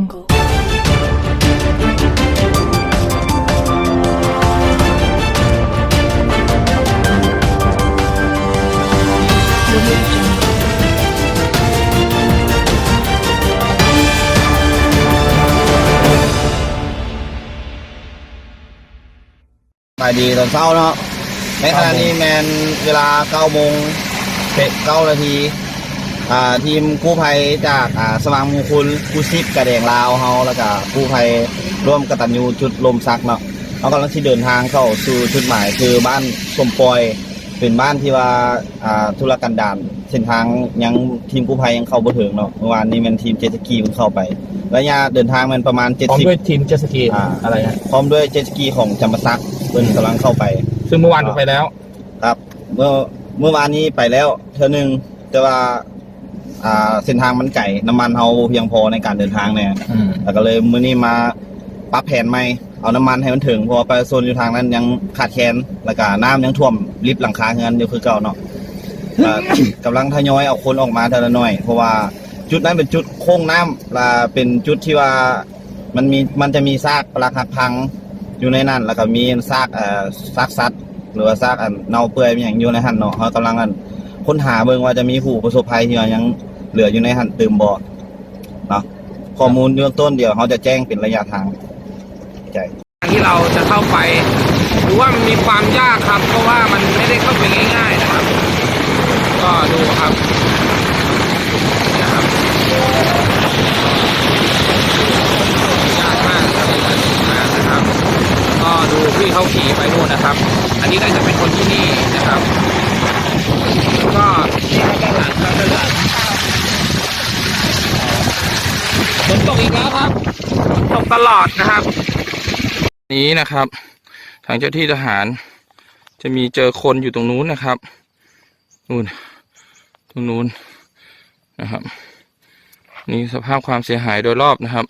jungle. Audio jungle. สบายดีตอนเช้าเนา อ่าทีมกู้ภัยจากอ่าสว่างมงคลกู้ชิปกระแดงลาวเฮาแล้วก็กู้ภัยร่วมกตัญญูจุดลมซักเนาะเรากำลังที่เดินทางเข้าสู่จุดหมายคือบ้านสมปอยเป็นบ้านที่ว่าอ่าธุรกันดารเส้นทางยังทีมกู้ภัยยังเข้าบ่ถึงเนาะเมื่อวานนี้แมันทีมเจตสกีมันเข้าไประยะเดินทางมันประมาณพร้อมด้วย70ทีมเจตสกีอ่า อะไรฮะพร้อมด้วยเจตสกีของจำปาซักเพิ่นกำลังเข้าไป ซึ่งเมื่อวานไปแล้ว ครับ เมื่อเมื่อวานนี้ไปแล้วเท่านึงแต่ว่า อ่าเส้นทางมันไก่น้ำมันเฮาบ่เพียงพอในการเดินทางเนี่ยอืมแล้วก็เลยมื้อนี้มาปรับแผนใหม่เอาน้ำมันให้มันถึงเพราะว่าไปโซนอยู่ทางนั้นยังขาดแคลนแล้วก็น้ำยังท่วมลิฟต์หลังคาเฮือนอยู่คือเก่าเนาะก็กำลังทยอยเอาคนออกมาทีละหน่อย เพราะว่าจุดนั้นเป็นจุดโค้งน้ำและเป็นจุดที่ว่ามันมีมันจะมีซากปรักหักพังอยู่ในนั้น แล้วก็มีซากเอ่อซากสัตว์หรือว่าซากอันเน่าเปื่อยมีอย่างอยู่ในหันเนาะเขากำลังอัน ค้นหาเบิ่งว่าจะมีผู้ประสบภัยที่ว่ายังเหลืออยู่ในหันตื่มบ่เนาะข้อมูลเบื้องต้นเดี๋ยวเขาจะแจ้งเป็นระยะทางใจที่เราจะเข้าไปหรือว่ามันมีความยากครับ เพราะว่ามันไม่ได้เข้าไปง่าย ๆนะครับ ก็ดูครับนะครับยากมากครับมากนะครับ ก็ดูพี่เขาขี่ไปนู่นนะครับ อันนี้น่าจะเป็นคนที่นี่นะครับแล้วก็ด้านหลังครับด้านหลังฝนตกอีกแล้วครับ ตลอดนะครับ นี้นะครับ ทางเจ้าที่ทหาร จะมีเจอคนอยู่ตรงนู้นนะครับนู่นตรงนู้นนะครับ นี่สภาพความเสียหายโดยรอบนะครับ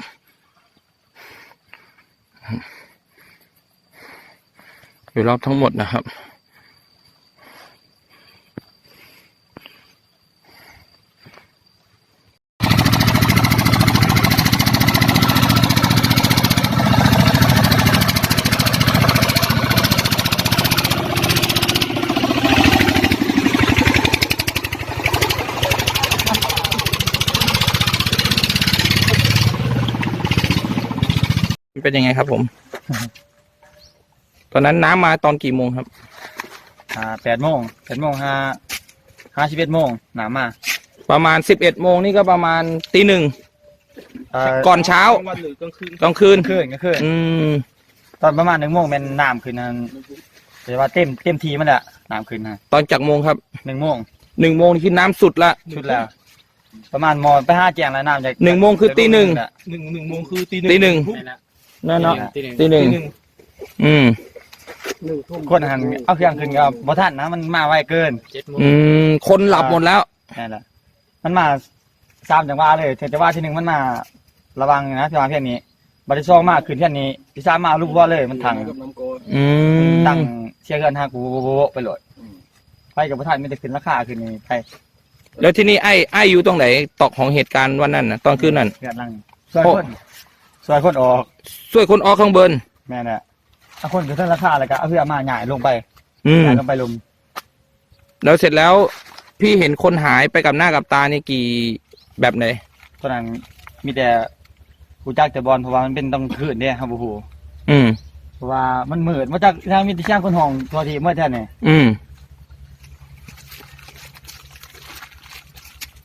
โดยรอบทั้งหมดนะครับ มันเป็นยังไงครับ ผม ตอนนั้นน้ำมาตอนกี่โมงครับ อ่าแปดโมงแปดโมงห้าห้าสิบเอ็ดโมงหนามาประมาณสิบเอ็ดโมงนี่ก็ประมาณตีหนึ่งเอ่อก่อนเช้ากลางคืนขึ้นก็ขึ้นอืมตอนประมาณหนึ่งโมงเป็นน้ำขึ้นนั่นแต่ว่าเต็มเต็มทีมันแหละน้ำขึ้นนะตอนจากโมงครับหนึ่งโมงหนึ่งโมงนี่คือน้ำสุดละชุดแล้ว ประมาณมอไปห้าแจงแล้วน้ำจะหนึ่งโมงคือตีหนึ่งหนึ่งหนึ่งโมงคือตีตีหนึ่ง นั่นเนาะตีหนึ่งอืมคนหันเอาเครื่องขึ้นก็บ่ทันนะมันมาไวเกินอืมคนหลับหมดแล้วนั่นแหละมันมาสามจังหวะเลยเทจังหวะที่หนึ่งมันมาระวังนะที่มาเพี้ยนนี้บัตรซองมากขึ้นเพี้ยนนี้ที่สามมาลูกว่าเลยมันทังกับน้ำโกนอืมตั้งเชียร์กันฮากูโบะไปเลยไปกับพระท่านไม่ได้ขึ้นราคาขึ้นนี่ไปแล้วที่นี่ไอ้ไอ้อยู่ตรงไหนตอกของเหตุการณ์วันนั้นนะตอนคืนนั้นเกิดลังส่วน คนส่วนคนออกช่วยคนออกข้างบน แม่น่ะเอาคนขึ้นราคาแล้วก็เอาเพื่อมาหง่ายลงไปอืม หง่ายลงไปลุมแล้วเสร็จแล้วพี่เห็นคนหายไปกับหน้ากับตานี่กี่แบบไหน ตอนนั้นมีแต่ผู้จักแต่บอลเพราะว่ามันเป็นต้องคืนเนี่ยครับผู้อืม เพราะว่ามันมืดมาจากทางมีแต่ช่างคนห้องตัวทีเมื่อแท้เนี่ยอืม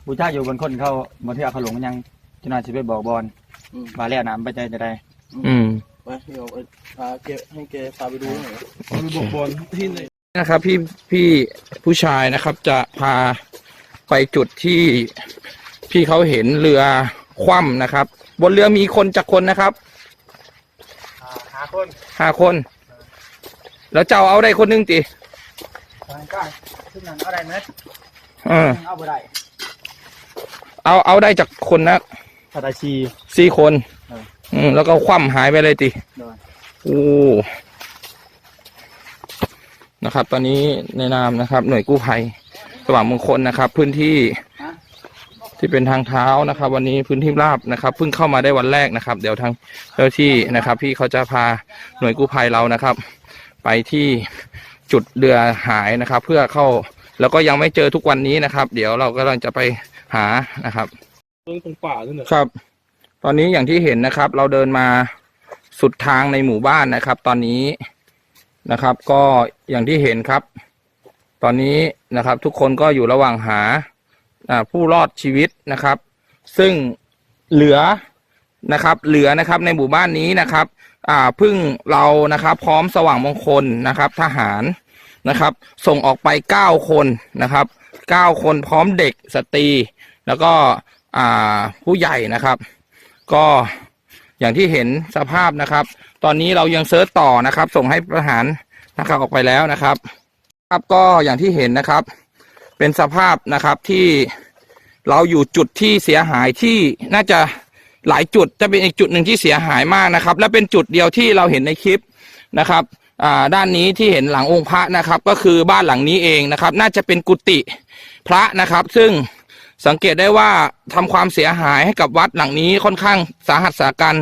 ผู้จักอยู่บนคนเขาบนที่เขาหลงยังจะน่าจะไปบอกบอล มาแล้วนะไปใจจะได้อืมไปเดี๋ยวไปพาแกให้แกพาไปดูหน่อยไปบอกบอลที่ไหนนะครับพี่พี่ผู้ชายนะครับ จะพาไปจุดที่พี่เขาเห็นเรือคว่ำนะครับ บนเรือมีคนจากคนนะครับหาคนห้าคน แล้วเจ้าเอาได้คนหนึงติทางกลางขึ้นนั้นเอาได้ไหมเออเอาบ่ได้เอาเอาได้จากคนนะ ถ้าได้ชี สี่คนเอออืมแล้วก็คว่ำหายไปเลยติได้โอ้ นะครับ ตอนนี้ในนามนะครับ หน่วยกู้ภัยสว่างมงคลนะครับ พื้นที่ที่เป็นทางเท้านะครับ วันนี้พื้นที่ราบนะครับเพิ่งเข้ามาได้วันแรกนะครับ เดี๋ยวทางเจ้าหน้าที่นะครับ พี่เขาจะพาหน่วยกู้ภัยเรานะครับ ไปที่จุดเรือหายนะครับ เพื่อเข้าแล้วก็ยังไม่เจอทุกวันนี้นะครับ เดี๋ยวเรากำลังจะไปหานะครับ เรื่องตรงป่าด้วยนี่ยครับ ตอนนี้อย่างที่เห็นนะครับ เราเดินมาสุดทางในหมู่บ้านนะครับ ตอนนี้นะครับ ก็อย่างที่เห็นครับ ตอนนี้นะครับ ทุกคนก็อยู่ระหว่างหาผู้รอดชีวิตนะครับ ซึ่งเหลือนะครับ เหลือนะครับในหมู่บ้านนี้นะครับ อ่าพึ่งเรานะครับ พร้อมสว่างมงคลนะครับ ทหารนะครับ ส่งออกไปเก้าคนนะครับเก้าคนพร้อมเด็กสตรี แล้วก็ ผู้ใหญ่นะครับ ก็อย่างที่เห็นสภาพนะครับ ตอนนี้เรายังเซิร์ชต่อนะครับ ส่งให้ประหารนะครับออกไปแล้วนะครับครับก็อย่างที่เห็นนะครับ เป็นสภาพนะครับที่เราอยู่จุดที่เสียหายที่น่าจะหลายจุดจะเป็นอีกจุดหนึ่งที่เสียหายมากนะครับ และเป็นจุดเดียวที่เราเห็นในคลิปนะครับด้านนี้ที่เห็นหลังองค์พระนะครับ ก็คือบ้านหลังนี้เองนะครับ น่าจะเป็นกุฏิพระนะครับ ซึ่ง สังเกตได้ว่าทำความเสียหายให้กับวัดหลังนี้ค่อนข้างสาหัสสากัน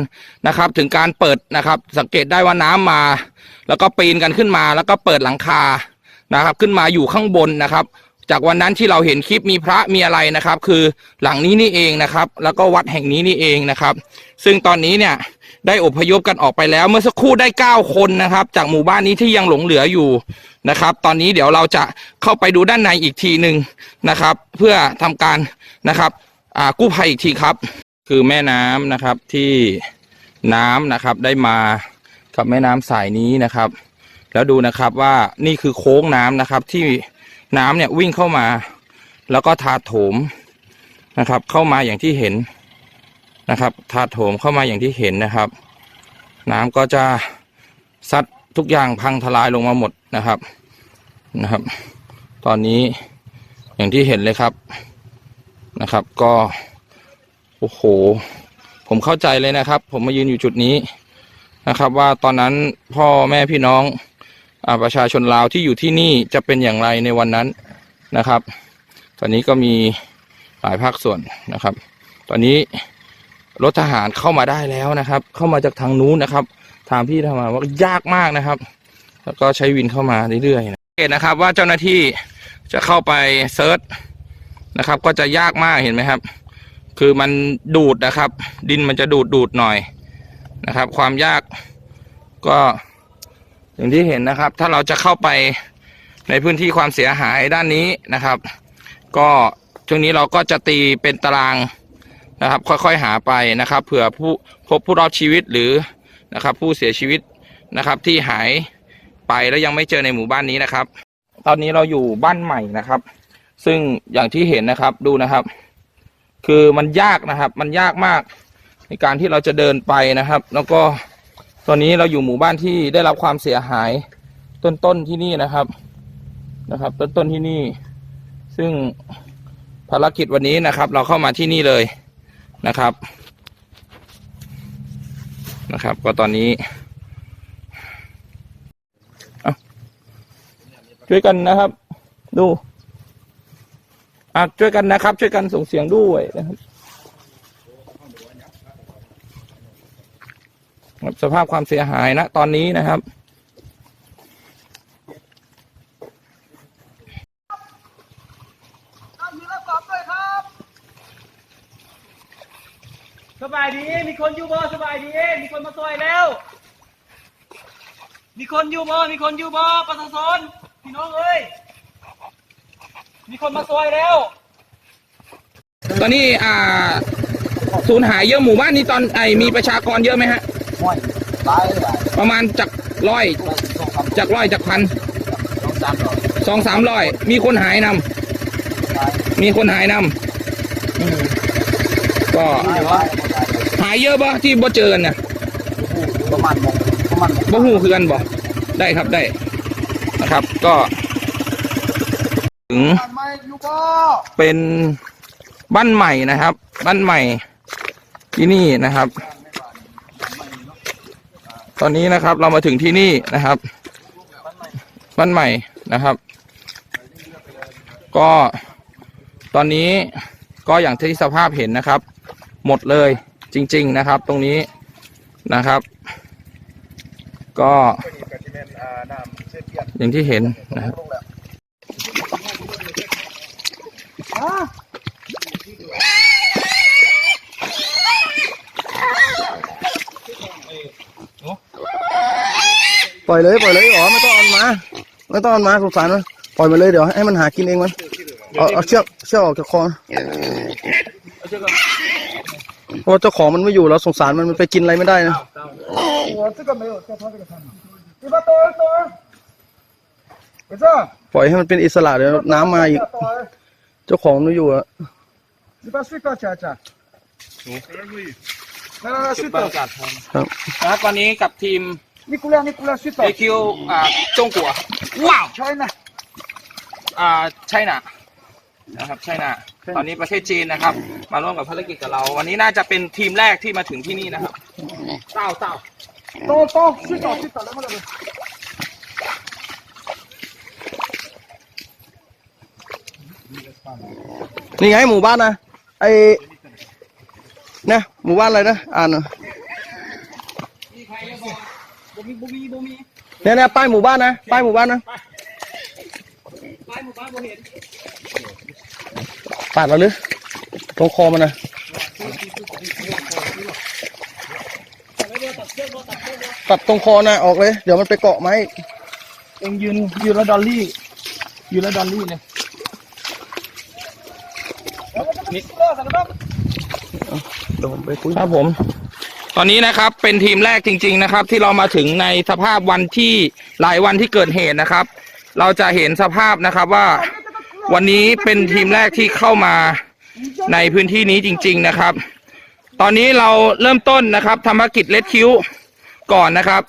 นะครับ ถึงการเปิดนะครับ สังเกตได้ว่าน้ำมา แล้วก็ปีนกันขึ้นมา แล้วก็เปิดหลังคานะครับ ขึ้นมาอยู่ข้างบนนะครับ จากวันนั้นที่เราเห็นคลิปมีพระมีอะไรนะครับ คือหลังนี้นี่เองนะครับ แล้วก็วัดแห่งนี้นี่เองนะครับ ซึ่งตอนนี้เนี่ย ได้อพยพกันออกไปแล้ว เมื่อสักครู่ได้เก้าคนนะครับ จากหมู่บ้านนี้ที่ยังหลงเหลืออยู่นะครับ ตอนนี้เดี๋ยวเราจะเข้าไปดูด้านในอีกทีหนึ่งนะครับ เพื่อทำการนะครับกู้ภัยอีกทีครับ คือแม่น้ำนะครับที่น้ำนะครับได้มากับแม่น้ำสายนี้นะครับ แล้วดูนะครับว่านี่คือโค้งน้ำนะครับที่น้ำเนี่ยวิ่งเข้ามา แล้วก็ทาโถมนะครับ เข้ามาอย่างที่เห็น นะครับทาโถมเข้ามาอย่างที่เห็นนะครับ น้ำก็จะซัดทุกอย่างพังทลายลงมาหมดนะครับนะครับ ตอนนี้อย่างที่เห็นเลยครับนะครับ ก็โอ้โห ผมเข้าใจเลยนะครับ ผมมายืนอยู่จุดนี้นะครับ ว่าตอนนั้นพ่อแม่พี่น้องอประชาชนลาวที่อยู่ที่นี่จะเป็นอย่างไรในวันนั้นนะครับ ตอนนี้ก็มีหลายภาคส่วนนะครับ ตอนนี้ รถทหารเข้ามาได้แล้วนะครับ เข้ามาจากทางนู้นนะครับ ทางพี่ทำมาว่ายากมากนะครับ แล้วก็ใช้วินเข้ามาเรื่อยๆนะเห็นนะครับ ว่าเจ้าหน้าที่จะเข้าไปเซิร์ชนะครับ ก็จะยากมากเห็นไหมครับ คือมันดูดนะครับ ดินมันจะดูดดูดหน่อยนะครับ ความยากก็อย่างที่เห็นนะครับ ถ้าเราจะเข้าไปในพื้นที่ความเสียหายด้านนี้นะครับ ก็ช่วงนี้เราก็จะตีเป็นตาราง นะครับ ค่อยๆหาไปนะครับเผื่อผู้พบผู้รอดชีวิตหรือนะครับ ผู้เสียชีวิตนะครับ ที่หายไปแล้วยังไม่เจอในหมู่บ้านนี้นะครับ ตอนนี้เราอยู่บ้านใหม่นะครับ ซึ่งอย่างที่เห็นนะครับดูนะครับ คือมันยากนะครับ มันยากมากในการที่เราจะเดินไปนะครับ แล้วก็ตอนนี้เราอยู่หมู่บ้านที่ได้รับความเสียหายต้นๆที่นี่นะครับนะครับ ต้นๆที่นี่ ซึ่งภารกิจวันนี้นะครับ เราเข้ามาที่นี่เลย นะครับ นะครับ ก็ตอนนี้เอ้าช่วยกันนะครับ ดูอะช่วยกันนะครับ ช่วยกันส่งเสียงด้วยนะครับสภาพความเสียหายนะ ตอนนี้นะครับ สบายดี มีคนอยู่บ่สบายดี มีคนมาซอยแล้ว มี คนอยู่บ่ มีคนอยู่บ่ประชาชนพี่น้องเอ้ย มีคนมาซอยแล้ว ตอนนี้อ่าสูญหายเยอะหมู่บ้านนี้ตอนไอมีประชากรเยอะไหมฮะ ห้อยตายเลยประมาณจากร้อยสองสามจากร้อยจากพันสองสามร้อยสองสามร้อยมีคนหายนำมีคนหายนำอืมก็ตายตายหายเยอะปะที่บ่เจอกันเนี่ยประมาณมงประมาณบ่หูคือกันบ่ ได้ครับได้นะครับก็ถึงเป็นบ้านใหม่นะครับ บ้านใหม่ที่นี่นะครับ ตอนนี้นะครับเรามาถึงที่นี่นะครับ บ้านใหม่นะครับ ก็ตอนนี้ก็อย่างที่สภาพเห็นนะครับ หมดเลยจริง ๆนะครับ ตรงนี้นะครับ ก็อย่างที่เห็นนะครับปล่อยเลยปล่อยเลยอ๋อไม่ต้องเอามันมาไม่ต้องเอามันมาสงสารมันปล่อยมันเลยเดี๋ยวให้มันหากินเองมันเอาเอาเชือกเชือกออกจากคอเพราะว่าเจ้าของมันไม่อยู่แล้วสงสารมันมันไปกินอะไรไม่ได้นะ 我这个没有，在他这个上面。你把刀刀，不是， ปล่อยให้มันเป็นอิสระเดี๋ยวน้ำมาอีก 刀， เจ้าของมันไม่อยู่อะ 你把水搞起来，来来来，水倒， นะครับตอนนี้กับทีม 你过来，你过来，水倒 AQ อ่าจงกัวว้าว ，China， อ่าไชน่ะนะครับไชน่ะตอนนี้ประเทศจีนนะครับ มาร่วมกับภารกิจกับเรา วันนี้น่าจะเป็นทีมแรกที่มาถึงที่นี่นะครับเต้าเต้า ต่อต่อชิดยต่อชิดยต่อแล้วมาเลยนี่ไงหมู่บ้านนะไอเนี่ยหมู่บ้านอะไรนะอ่านเนี่ยเนี่ยป้ายหมู่บ้านนะป้ายหมู่บ้านนะป้ายหมู่บ้านผมเห็นปาดเราหรือตรงคอมันนะ ตัดตรงคอนะออกเลย เดี๋ยวมันไปเกาะไม้เองยืนยืนแล้วดอลลี่ ยืนแล้วดอลลี่เนี่ยเดี๋ยวผมไปคุยครับผม ตอนนี้นะครับเป็นทีมแรกจริง ๆนะครับ ที่เรามาถึงในสภาพวันที่หลายวันที่เกิดเหตุนะครับ เราจะเห็นสภาพนะครับว่าวันนี้เป็นทีมแรกที่เข้ามาในพื้นที่นี้จริง ๆนะครับ ตอนนี้เราเริ่มต้นนะครับทำภารกิจเลดคิว ก่อนนะครับ